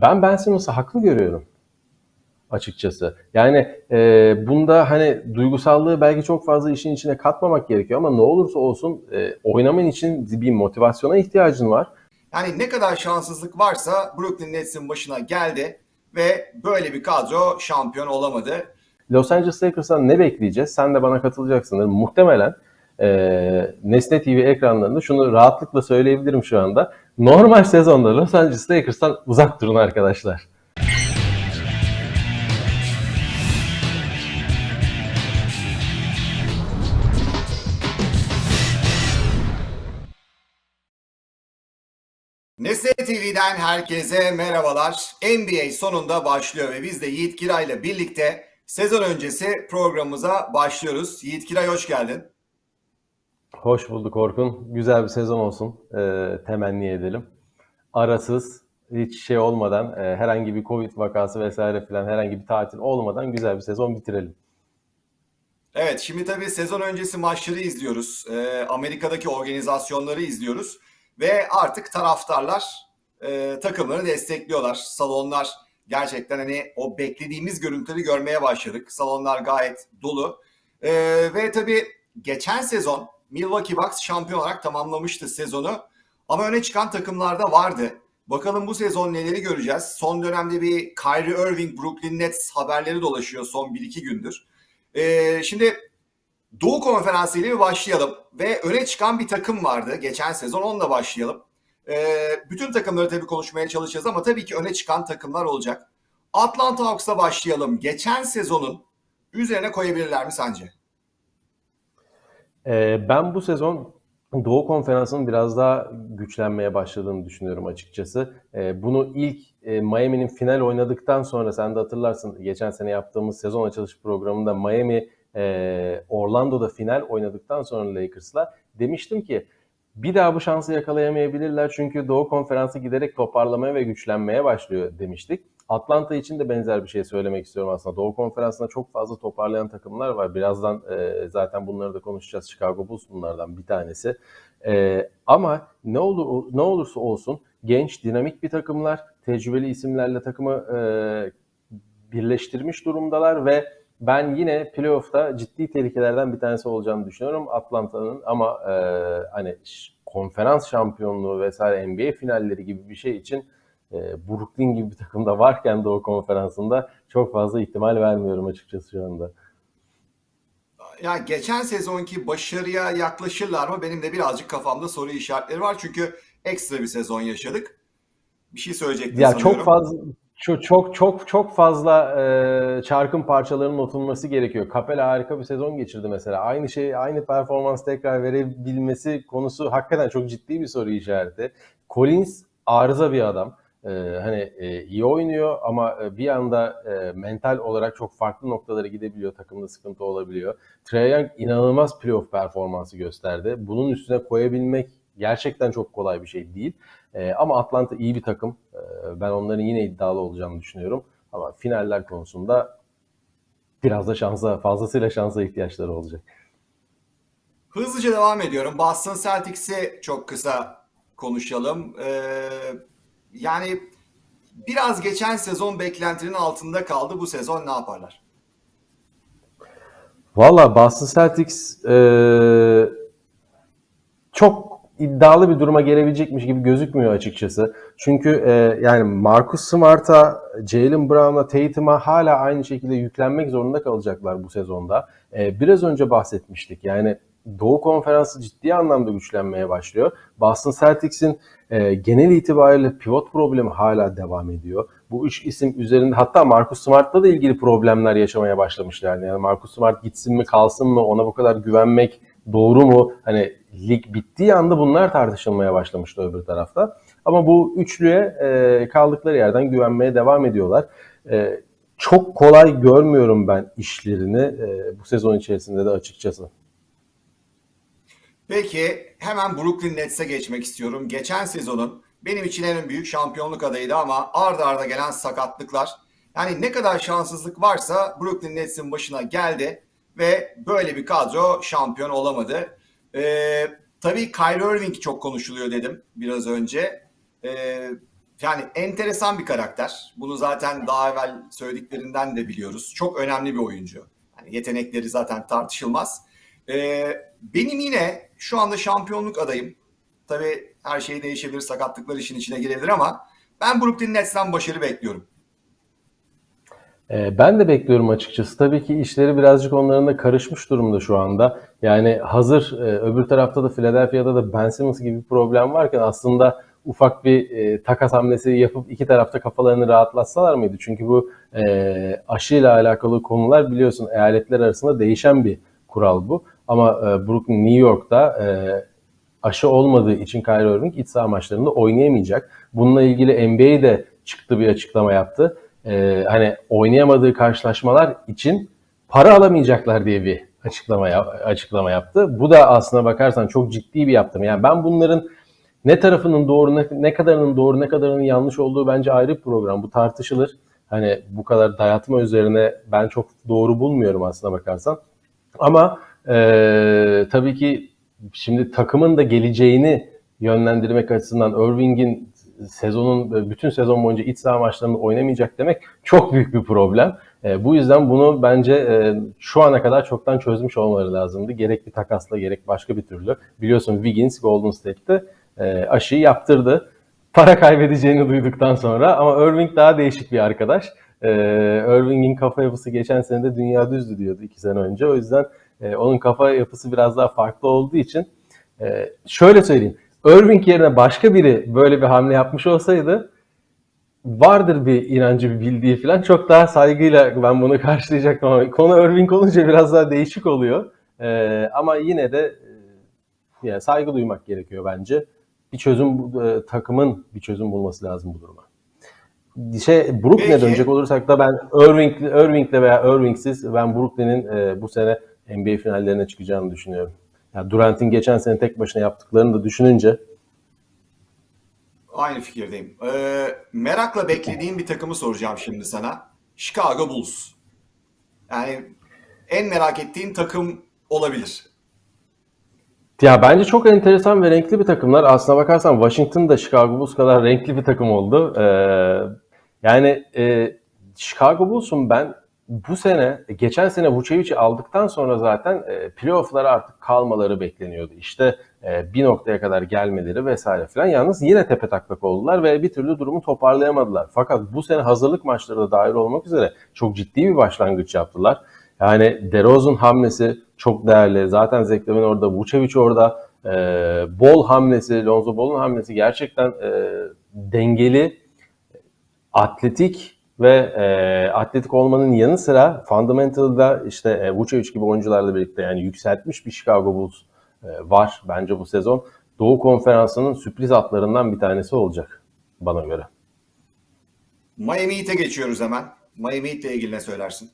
Ben Ben Simmons'ı haklı görüyorum açıkçası. Yani e, bunda hani duygusallığı belki çok fazla işin içine katmamak gerekiyor ama ne olursa olsun e, oynaman için bir motivasyona ihtiyacın var. Yani ne kadar şanssızlık varsa Brooklyn Nets'in başına geldi ve böyle bir kadro şampiyon olamadı. Los Angeles Lakers'tan ne bekleyeceğiz? Sen de bana katılacaksındır. Muhtemelen e, Nesne TV ekranlarında şunu rahatlıkla söyleyebilirim şu anda. Normal sezonda Los Angeles Lakers'tan uzak durun arkadaşlar. Nesne TV'den herkese merhabalar. NBA sonunda başlıyor ve biz de Yiğit Kira ile birlikte sezon öncesi programımıza başlıyoruz. Yiğit Kiray hoş geldin. Hoş bulduk Orkun. Güzel bir sezon olsun. e, temenni edelim. Arasız, hiç şey olmadan, e, herhangi bir Covid vakası vesaire filan herhangi bir tatil olmadan güzel bir sezon bitirelim. Evet şimdi tabii sezon öncesi maçları izliyoruz. Ee, Amerika'daki organizasyonları izliyoruz. Ve artık taraftarlar e, takımları destekliyorlar. Salonlar gerçekten hani o beklediğimiz görüntüleri görmeye başladık. Salonlar gayet dolu. Ee, ve tabii geçen sezon Milwaukee Bucks şampiyon olarak tamamlamıştı sezonu. Ama öne çıkan takımlar da vardı. Bakalım bu sezon neleri göreceğiz. Son dönemde bir Kyrie Irving, Brooklyn Nets haberleri dolaşıyor son 1-2 gündür. Ee, şimdi Doğu Konferansı ile başlayalım. Ve öne çıkan bir takım vardı geçen sezon onunla başlayalım. Ee, bütün takımları tabii konuşmaya çalışacağız ama tabii ki öne çıkan takımlar olacak. Atlanta Hawks'la başlayalım. Geçen sezonun üzerine koyabilirler mi sence? E, ben bu sezon Doğu Konferansı'nın biraz daha güçlenmeye başladığını düşünüyorum açıkçası. E, bunu ilk e, Miami'nin final oynadıktan sonra sen de hatırlarsın geçen sene yaptığımız sezon açılış programında Miami e, Orlando'da final oynadıktan sonra Lakers'la demiştim ki bir daha bu şansı yakalayamayabilirler çünkü Doğu Konferansı giderek toparlamaya ve güçlenmeye başlıyor demiştik. Atlanta için de benzer bir şey söylemek istiyorum aslında. Doğu Konferansı'nda çok fazla toparlayan takımlar var. Birazdan e, zaten bunları da konuşacağız. Chicago Bulls bunlardan bir tanesi. E, ama ne olur ne olursa olsun genç, dinamik bir takımlar, tecrübeli isimlerle takımı e, birleştirmiş durumdalar ve ben yine playoff'ta ciddi tehlikelerden bir tanesi olacağını düşünüyorum Atlanta'nın ama e, hani konferans şampiyonluğu vesaire NBA finalleri gibi bir şey için e, Brooklyn gibi bir takımda varken Doğu Konferansı'nda çok fazla ihtimal vermiyorum açıkçası şu anda. Ya geçen sezonki başarıya yaklaşırlar mı? Benim de birazcık kafamda soru işaretleri var. Çünkü ekstra bir sezon yaşadık. Bir şey söyleyecektin ya sanıyorum. çok fazla çok çok çok çok fazla e, çarkın parçalarının oturması gerekiyor. Capella harika bir sezon geçirdi mesela. Aynı şey, aynı performans tekrar verebilmesi konusu hakikaten çok ciddi bir soru işareti. Collins arıza bir adam. Ee, hani e, iyi oynuyor ama e, bir anda e, mental olarak çok farklı noktalara gidebiliyor. Takımda sıkıntı olabiliyor. Trae Young inanılmaz playoff performansı gösterdi. Bunun üstüne koyabilmek gerçekten çok kolay bir şey değil. E, ama Atlanta iyi bir takım. E, ben onların yine iddialı olacağını düşünüyorum. Ama finaller konusunda biraz da şansa, fazlasıyla şansa ihtiyaçları olacak. Hızlıca devam ediyorum. Boston Celtics'i çok kısa konuşalım. Ee, yani biraz geçen sezon beklentinin altında kaldı. Bu sezon ne yaparlar? Valla Boston Celtics e, çok iddialı bir duruma gelebilecekmiş gibi gözükmüyor açıkçası. Çünkü e, yani Marcus Smart'a, Jalen Brown'a, Tatum'a hala aynı şekilde yüklenmek zorunda kalacaklar bu sezonda. E, biraz önce bahsetmiştik. Yani Doğu Konferansı ciddi anlamda güçlenmeye başlıyor. Boston Celtics'in e, genel itibariyle pivot problemi hala devam ediyor. Bu üç isim üzerinde hatta Marcus Smart'la da ilgili problemler yaşamaya başlamışlar. Yani Marcus Smart gitsin mi kalsın mı ona bu kadar güvenmek doğru mu? Hani lig bittiği anda bunlar tartışılmaya başlamıştı öbür tarafta. Ama bu üçlüye e, kaldıkları yerden güvenmeye devam ediyorlar. E, çok kolay görmüyorum ben işlerini e, bu sezon içerisinde de açıkçası. Peki hemen Brooklyn Nets'e geçmek istiyorum. Geçen sezonun benim için en büyük şampiyonluk adayıydı ama arda arda gelen sakatlıklar. Yani ne kadar şanssızlık varsa Brooklyn Nets'in başına geldi ve böyle bir kadro şampiyon olamadı. Ee, tabii Kyrie Irving çok konuşuluyor dedim biraz önce. Ee, yani enteresan bir karakter. Bunu zaten daha evvel söylediklerinden de biliyoruz. Çok önemli bir oyuncu. Yani yetenekleri zaten tartışılmaz. Ee, benim yine şu anda şampiyonluk adayım. Tabii her şey değişebilir, sakatlıklar işin içine girebilir ama ben Brooklyn Nets'ten başarı bekliyorum. Ee, Ben de bekliyorum açıkçası. Tabii ki işleri birazcık onların da karışmış durumda şu anda. Yani hazır e, öbür tarafta da Philadelphia'da da Ben Simmons gibi bir problem varken aslında ufak bir e, takas hamlesi yapıp iki tarafta kafalarını rahatlatsalar mıydı? Çünkü bu e, aşıyla alakalı konular biliyorsun eyaletler arasında değişen bir kural bu. Ama e, Brooklyn, New York'ta e, aşı olmadığı için Kyrie Irving iç saha maçlarında oynayamayacak. Bununla ilgili NBA de çıktı bir açıklama yaptı. Ee, hani oynayamadığı karşılaşmalar için para alamayacaklar diye bir açıklama açıklama yaptı. Bu da aslına bakarsan çok ciddi bir yaptım. Yani ben bunların ne tarafının doğru ne, ne kadarının doğru ne kadarının yanlış olduğu bence ayrı bir program. Bu tartışılır. Hani bu kadar dayatma üzerine ben çok doğru bulmuyorum aslına bakarsan. Ama eee, tabii ki şimdi takımın da geleceğini yönlendirmek açısından Irving'in sezonun bütün sezon boyunca iç saha maçlarında oynamayacak demek çok büyük bir problem. E, bu yüzden bunu bence e, şu ana kadar çoktan çözmüş olmaları lazımdı. Gerek bir takasla gerek başka bir türlü. Biliyorsun Wiggins Golden State'te e, aşıyı yaptırdı. Para kaybedeceğini duyduktan sonra ama Irving daha değişik bir arkadaş. E, Irving'in kafa yapısı geçen sene de dünya düzdü diyordu iki sene önce. O yüzden e, onun kafa yapısı biraz daha farklı olduğu için e, şöyle söyleyeyim. Irving yerine başka biri böyle bir hamle yapmış olsaydı vardır bir inancı, bir bildiği falan çok daha saygıyla ben bunu karşılayacaktım ama konu Irving olunca biraz daha değişik oluyor. Ee, ama yine de e, yani saygı duymak gerekiyor bence. Bir çözüm e, takımın bir çözüm bulması lazım bu duruma. Şey Brooklyn'e dönecek olursak da ben Irving Irving'le veya Irving'siz ben Brooklyn'in e, bu sene NBA finallerine çıkacağını düşünüyorum. Yani Durant'in geçen sene tek başına yaptıklarını da düşününce Aynı fikirdeyim. Ee, merakla beklediğim bir takımı soracağım şimdi sana. Chicago Bulls. Yani en merak ettiğin takım olabilir. Ya bence çok enteresan ve renkli bir takımlar. Aslına bakarsan Washington da Chicago Bulls kadar renkli bir takım oldu. Ee, yani e, Chicago Bulls'un ben bu sene, geçen sene Vucevic'i aldıktan sonra zaten e, playoff'lara artık kalmaları bekleniyordu. İşte e, bir noktaya kadar gelmeleri vesaire filan. Yalnız yine tepe taklak oldular ve bir türlü durumu toparlayamadılar. Fakat bu sene hazırlık maçları da dahil olmak üzere çok ciddi bir başlangıç yaptılar. Yani DeRozan hamlesi çok değerli. Zaten Lavine orada, Vucevic orada. E, Bol hamlesi, Lonzo Ball'un hamlesi gerçekten e, dengeli, atletik ve e, atletik olmanın yanı sıra fundamental'da işte e, Vucevic gibi oyuncularla birlikte yani yükseltmiş bir Chicago Bulls e, var bence bu sezon. Doğu Konferansı'nın sürpriz atlarından bir tanesi olacak bana göre. Miami Heat'e geçiyoruz hemen. Miami Heat'le ilgili ne söylersin?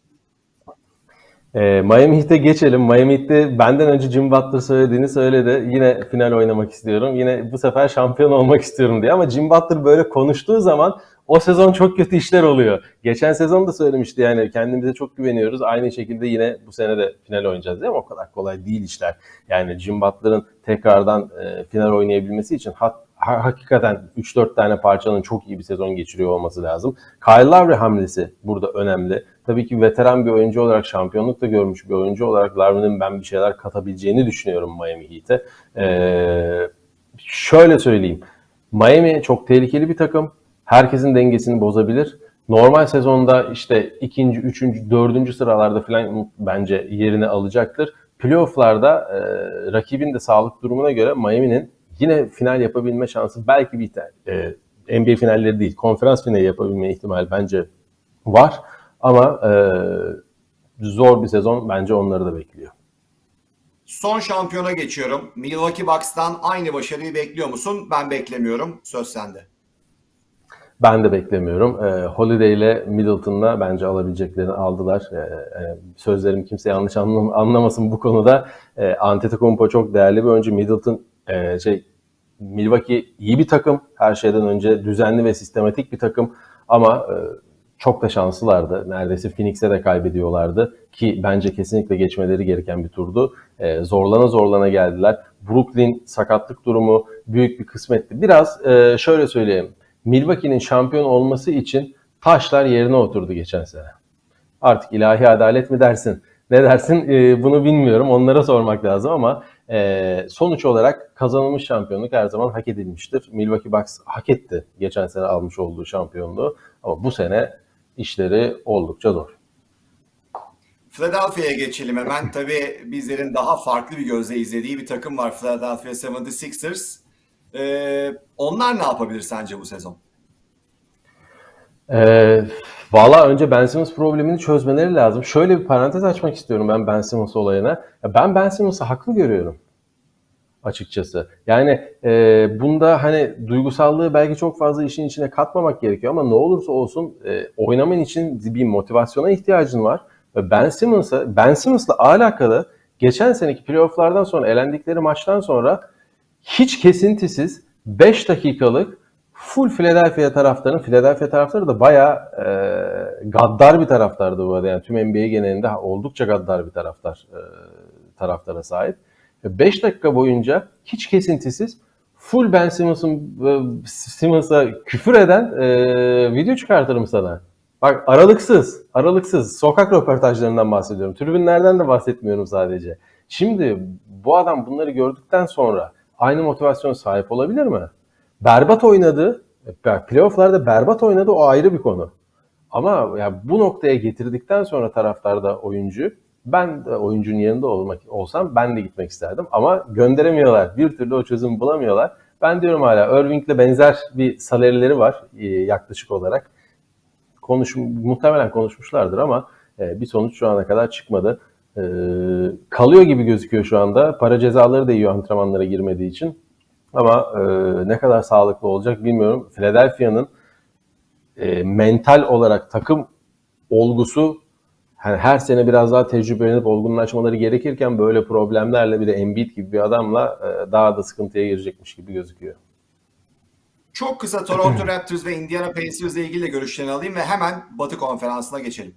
E, Miami Heat'e geçelim. Miami Heat'te benden önce Jim Butler söylediğini söyledi. Yine final oynamak istiyorum. Yine bu sefer şampiyon olmak istiyorum diye. Ama Jim Butler böyle konuştuğu zaman o sezon çok kötü işler oluyor. Geçen sezon da söylemişti yani kendimize çok güveniyoruz. Aynı şekilde yine bu sene de final oynayacağız diye ama o kadar kolay değil işler. Yani Jim Butler'ın tekrardan e, final oynayabilmesi için hat, ha- hakikaten 3-4 tane parçanın çok iyi bir sezon geçiriyor olması lazım. Kyle Lowry hamlesi burada önemli. Tabii ki veteran bir oyuncu olarak şampiyonluk da görmüş bir oyuncu olarak Lowry'nin ben bir şeyler katabileceğini düşünüyorum Miami Heat'e. Ee, şöyle söyleyeyim. Miami çok tehlikeli bir takım. Herkesin dengesini bozabilir. Normal sezonda işte ikinci, üçüncü, dördüncü sıralarda falan bence yerini alacaktır. Playoff'larda e, rakibin de sağlık durumuna göre Miami'nin yine final yapabilme şansı belki bir tane. E, NBA finalleri değil, konferans finali yapabilme ihtimali bence var. Ama e, zor bir sezon bence onları da bekliyor. Son şampiyona geçiyorum. Milwaukee Bucks'tan aynı başarıyı bekliyor musun? Ben beklemiyorum. Söz sende. Ben de beklemiyorum. E, Holiday ile Middleton'la bence alabileceklerini aldılar. E, e, sözlerim kimse yanlış anlam- anlamasın bu konuda. E, Antetokounmpo çok değerli bir oyuncu. Middleton e, şey Milwaukee iyi bir takım. Her şeyden önce düzenli ve sistematik bir takım. Ama e, çok da şanslılardı. Neredeyse Phoenix'e de kaybediyorlardı. Ki bence kesinlikle geçmeleri gereken bir turdu. E, zorlana zorlana geldiler. Brooklyn sakatlık durumu büyük bir kısmetti. Biraz e, şöyle söyleyeyim. Milwaukee'nin şampiyon olması için taşlar yerine oturdu geçen sene. Artık ilahi adalet mi dersin? Ne dersin? Ee, bunu bilmiyorum. Onlara sormak lazım ama e, sonuç olarak kazanılmış şampiyonluk her zaman hak edilmiştir. Milwaukee Bucks hak etti geçen sene almış olduğu şampiyonluğu ama bu sene işleri oldukça zor. Philadelphia'ya geçelim hemen. Tabii bizlerin daha farklı bir gözle izlediği bir takım var Philadelphia 76ers. Ee, onlar ne yapabilir sence bu sezon? Ee, Valla önce Ben Simmons problemini çözmeleri lazım. Şöyle bir parantez açmak istiyorum ben Ben Simmons olayına. Ya ben Ben Simmons'ı haklı görüyorum açıkçası. Yani e, bunda hani duygusallığı belki çok fazla işin içine katmamak gerekiyor ama ne olursa olsun e, oynaman için bir motivasyona ihtiyacın var. Ve Ben Simmons'a Ben Simmons'la alakalı geçen seneki playoff'lardan sonra elendikleri maçtan sonra hiç kesintisiz 5 dakikalık full Philadelphia taraftarının Philadelphia taraftarı da bayağı e, gaddar bir taraftardı bu arada. Yani tüm NBA genelinde oldukça gaddar bir taraftar e, taraftara sahip. 5 dakika boyunca hiç kesintisiz full Ben Simmons'ın e, Simmons'a küfür eden e, video çıkartırım sana. Bak aralıksız, aralıksız sokak röportajlarından bahsediyorum. Tribünlerden de bahsetmiyorum sadece. Şimdi bu adam bunları gördükten sonra aynı motivasyona sahip olabilir mi? Berbat oynadı. Playoff'larda berbat oynadı o ayrı bir konu. Ama ya bu noktaya getirdikten sonra taraftarda oyuncu ben de oyuncunun yanında olmak olsam ben de gitmek isterdim ama gönderemiyorlar. Bir türlü o çözüm bulamıyorlar. Ben diyorum hala Irving'le benzer bir salarileri var e, yaklaşık olarak. Konuş, muhtemelen konuşmuşlardır ama e, bir sonuç şu ana kadar çıkmadı. E, kalıyor gibi gözüküyor şu anda. Para cezaları da yiyor antrenmanlara girmediği için. Ama e, ne kadar sağlıklı olacak bilmiyorum. Philadelphia'nın e, mental olarak takım olgusu hani her sene biraz daha tecrübelenip olgunlaşmaları gerekirken böyle problemlerle bir de Embiid gibi bir adamla e, daha da sıkıntıya girecekmiş gibi gözüküyor. Çok kısa Toronto Raptors ve Indiana Pacers ile ilgili de görüşlerini alayım ve hemen Batı Konferansı'na geçelim.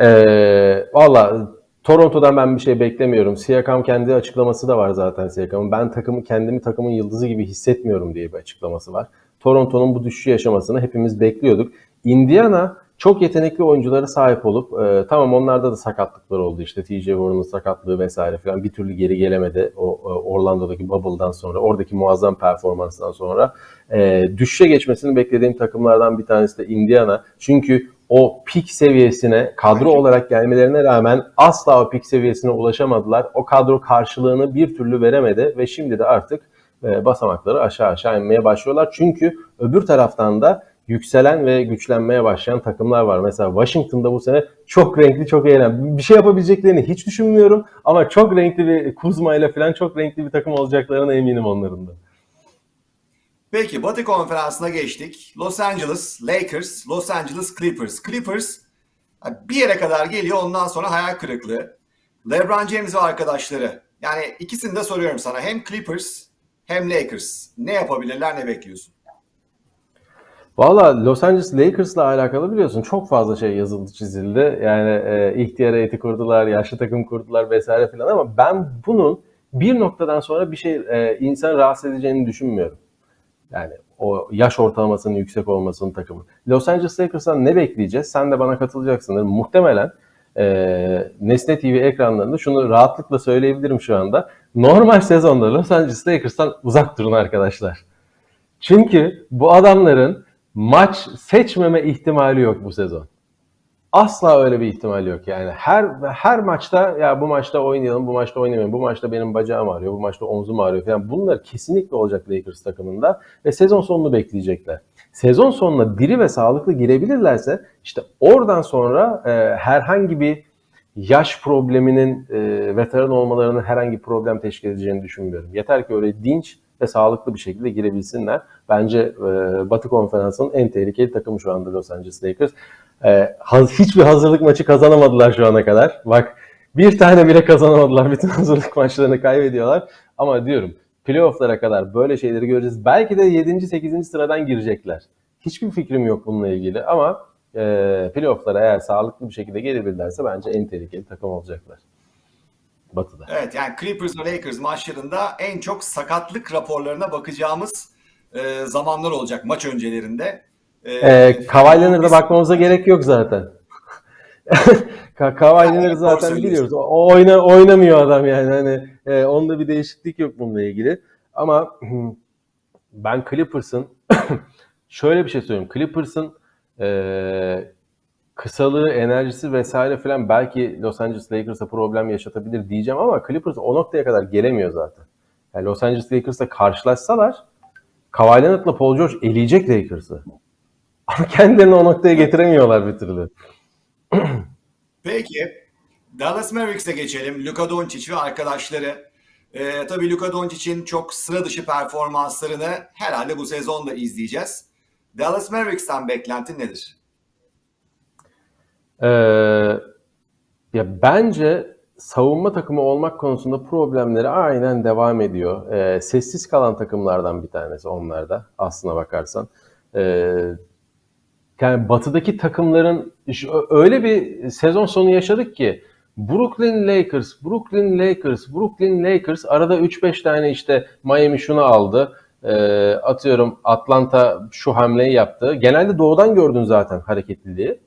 Ee, Valla Toronto'dan ben bir şey beklemiyorum. Siakam kendi açıklaması da var zaten Siakam'ın. Ben takımı kendimi takımın yıldızı gibi hissetmiyorum diye bir açıklaması var. Toronto'nun bu düşüşü yaşamasını hepimiz bekliyorduk. Indiana çok yetenekli oyunculara sahip olup e, tamam onlarda da sakatlıklar oldu işte TJ Warren'ın sakatlığı vesaire falan bir türlü geri gelemedi o e, Orlando'daki bubble'dan sonra oradaki muazzam performanstan sonra e, düşüşe geçmesini beklediğim takımlardan bir tanesi de Indiana çünkü o pik seviyesine kadro olarak gelmelerine rağmen asla o pik seviyesine ulaşamadılar. O kadro karşılığını bir türlü veremedi ve şimdi de artık e, basamakları aşağı aşağı inmeye başlıyorlar. Çünkü öbür taraftan da yükselen ve güçlenmeye başlayan takımlar var. Mesela Washington'da bu sene çok renkli, çok eğlen. Bir şey yapabileceklerini hiç düşünmüyorum ama çok renkli bir Kuzma ile falan çok renkli bir takım olacaklarına eminim onların da. Peki Batı Konferansı'na geçtik. Los Angeles Lakers, Los Angeles Clippers. Clippers bir yere kadar geliyor ondan sonra hayal kırıklığı. LeBron James ve arkadaşları. Yani ikisini de soruyorum sana. Hem Clippers hem Lakers. Ne yapabilirler ne bekliyorsun? Valla Los Angeles Lakers'la alakalı biliyorsun çok fazla şey yazıldı çizildi. Yani e, ihtiyar heyeti kurdular, yaşlı takım kurdular vesaire filan ama ben bunun bir noktadan sonra bir şey e, insan rahatsız edeceğini düşünmüyorum. Yani o yaş ortalamasının yüksek olmasının takımı. Los Angeles Lakers'tan ne bekleyeceğiz? Sen de bana katılacaksındır. Muhtemelen e, Nesne TV ekranlarında şunu rahatlıkla söyleyebilirim şu anda. Normal sezonda Los Angeles Lakers'tan uzak durun arkadaşlar. Çünkü bu adamların maç seçmeme ihtimali yok bu sezon. Asla öyle bir ihtimal yok yani. Her her maçta ya bu maçta oynayalım, bu maçta oynamayalım, bu maçta benim bacağım ağrıyor, bu maçta omzum ağrıyor falan. Bunlar kesinlikle olacak Lakers takımında ve sezon sonunu bekleyecekler. Sezon sonuna diri ve sağlıklı girebilirlerse işte oradan sonra e, herhangi bir yaş probleminin e, veteran olmalarının herhangi bir problem teşkil edeceğini düşünmüyorum. Yeter ki öyle dinç ve sağlıklı bir şekilde girebilsinler. Bence e, Batı Konferansı'nın en tehlikeli takımı şu anda Los Angeles Lakers. E, hiçbir hazırlık maçı kazanamadılar şu ana kadar. Bak bir tane bile kazanamadılar. Bütün hazırlık maçlarını kaybediyorlar. Ama diyorum playoff'lara kadar böyle şeyleri göreceğiz. Belki de 7. 8. sıradan girecekler. Hiçbir fikrim yok bununla ilgili ama e, playoff'lara eğer sağlıklı bir şekilde gelebilirlerse bence en tehlikeli takım olacaklar. Batı'da. Evet yani Clippers ve Lakers maçlarında en çok sakatlık raporlarına bakacağımız e, zamanlar olacak maç öncelerinde. E, Ee, Kawhi Leonard'a bakmamıza gerek yok zaten. Ka Kawhi Leonard'ı doğru zaten biliyoruz. O oyna oynamıyor adam yani hani e, onda bir değişiklik yok bununla ilgili. Ama ben Clippers'ın şöyle bir şey söyleyeyim. Clippers'ın e, kısalığı, enerjisi vesaire filan belki Los Angeles Lakers'a problem yaşatabilir diyeceğim ama Clippers o noktaya kadar gelemiyor zaten. Yani Los Angeles Lakers'la karşılaşsalar Kawhi Leonard'la Paul George eleyecek Lakers'ı. Ama kendilerini o noktaya getiremiyorlar bir türlü. Peki Dallas Mavericks'e geçelim. Luka Doncic ve arkadaşları. Ee, tabii Luka Doncic'in çok sıra dışı performanslarını herhalde bu sezon da izleyeceğiz. Dallas Mavericks'ten beklentin nedir? Ee, ya bence savunma takımı olmak konusunda problemleri aynen devam ediyor. Ee, sessiz kalan takımlardan bir tanesi onlar da aslına bakarsan. Ee, yani batıdaki takımların öyle bir sezon sonu yaşadık ki Brooklyn Lakers, Brooklyn Lakers, Brooklyn Lakers arada 3-5 tane işte Miami şunu aldı. Ee, atıyorum Atlanta şu hamleyi yaptı. Genelde doğudan gördün zaten hareketliliği.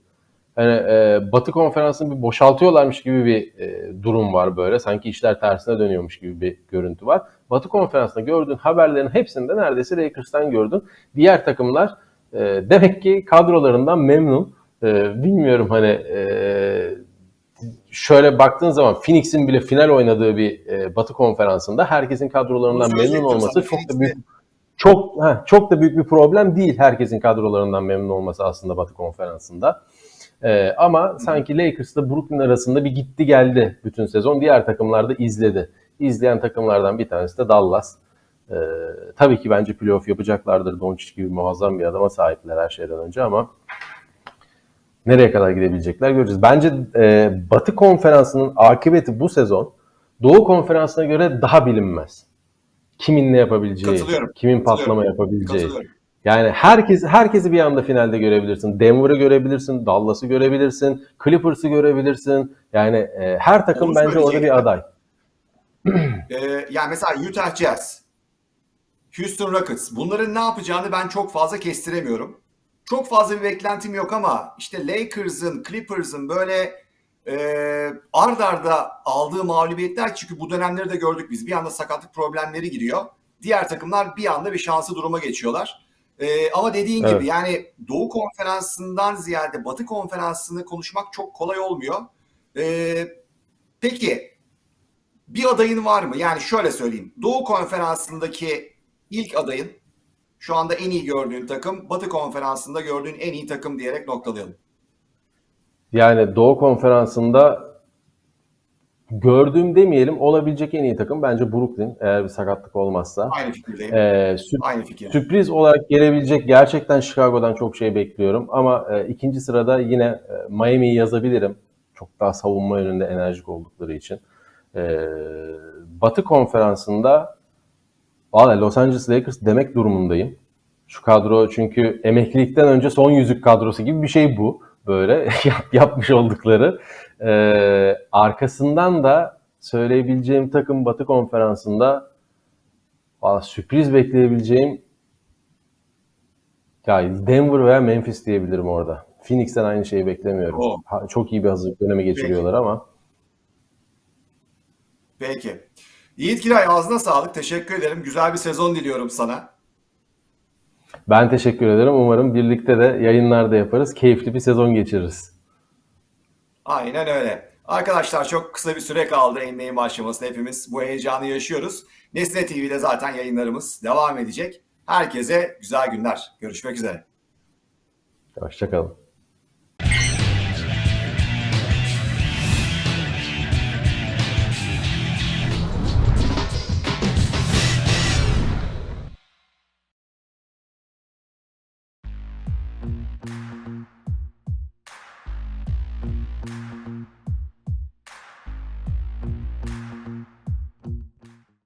Hani e, Batı konferansını bir boşaltıyorlarmış gibi bir e, durum var böyle. Sanki işler tersine dönüyormuş gibi bir görüntü var. Batı konferansında gördüğün haberlerin hepsinde neredeyse Lakers'tan gördün. Diğer takımlar e, demek ki kadrolarından memnun. E, bilmiyorum hani e, şöyle baktığın zaman Phoenix'in bile final oynadığı bir e, Batı konferansında herkesin kadrolarından Bunu memnun olması sana. çok da büyük çok heh, çok da büyük bir problem değil herkesin kadrolarından memnun olması aslında Batı konferansında. Ee, ama sanki Lakers'la Brooklyn arasında bir gitti geldi bütün sezon. Diğer takımlar da izledi. İzleyen takımlardan bir tanesi de Dallas. Ee, tabii ki bence playoff yapacaklardır. Doncic gibi muazzam bir adama sahipler her şeyden önce ama nereye kadar gidebilecekler göreceğiz. Bence e, Batı konferansının akıbeti bu sezon Doğu konferansına göre daha bilinmez. Kimin ne yapabileceği, kimin patlama yapabileceği. Yani herkes herkesi bir anda finalde görebilirsin. Denver'ı görebilirsin, Dallas'ı görebilirsin, Clippers'ı görebilirsin. Yani e, her takım Onu bence orada bir aday. Ee, yani mesela Utah Jazz, Houston Rockets bunların ne yapacağını ben çok fazla kestiremiyorum. Çok fazla bir beklentim yok ama işte Lakers'ın, Clippers'ın böyle e, ard arda aldığı mağlubiyetler çünkü bu dönemleri de gördük biz. Bir anda sakatlık problemleri giriyor. Diğer takımlar bir anda bir şanslı duruma geçiyorlar. E, ama dediğin Evet. gibi yani Doğu Konferansı'ndan ziyade Batı Konferansı'nı konuşmak çok kolay olmuyor. E, peki bir adayın var mı? Yani şöyle söyleyeyim. Doğu Konferansı'ndaki ilk adayın şu anda en iyi gördüğün takım, Batı Konferansı'nda gördüğün en iyi takım diyerek noktalayalım. Yani Doğu konferansında gördüğüm demeyelim olabilecek en iyi takım bence Brooklyn eğer bir sakatlık olmazsa. Aynı fikirdeyim. E, sü- Aynı fikir. Sürpriz olarak gelebilecek gerçekten Chicago'dan çok şey bekliyorum. Ama e, ikinci sırada yine e, Miami'yi yazabilirim. Çok daha savunma yönünde enerjik oldukları için. E, Batı konferansında valla Los Angeles Lakers demek durumundayım. Şu kadro çünkü emeklilikten önce son yüzük kadrosu gibi bir şey bu. Böyle yap- yapmış oldukları. E, arkasından da söyleyebileceğim takım Batı konferansında Valla sürpriz bekleyebileceğim ya Denver veya Memphis diyebilirim orada. Phoenix'ten aynı şeyi beklemiyorum. Oo. Ha- Çok iyi bir hazırlık dönemi geçiriyorlar ama Peki. Yiğit Kiray ağzına sağlık. Teşekkür ederim. Güzel bir sezon diliyorum sana. ben teşekkür ederim. Umarım birlikte de yayınlarda yaparız. Keyifli bir sezon geçiririz. Aynen öyle. Arkadaşlar çok kısa bir süre kaldı NBA'in başlamasına. Hepimiz bu heyecanı yaşıyoruz. Nesne TV'de zaten yayınlarımız devam edecek. Herkese güzel günler. Görüşmek üzere. Hoşçakalın.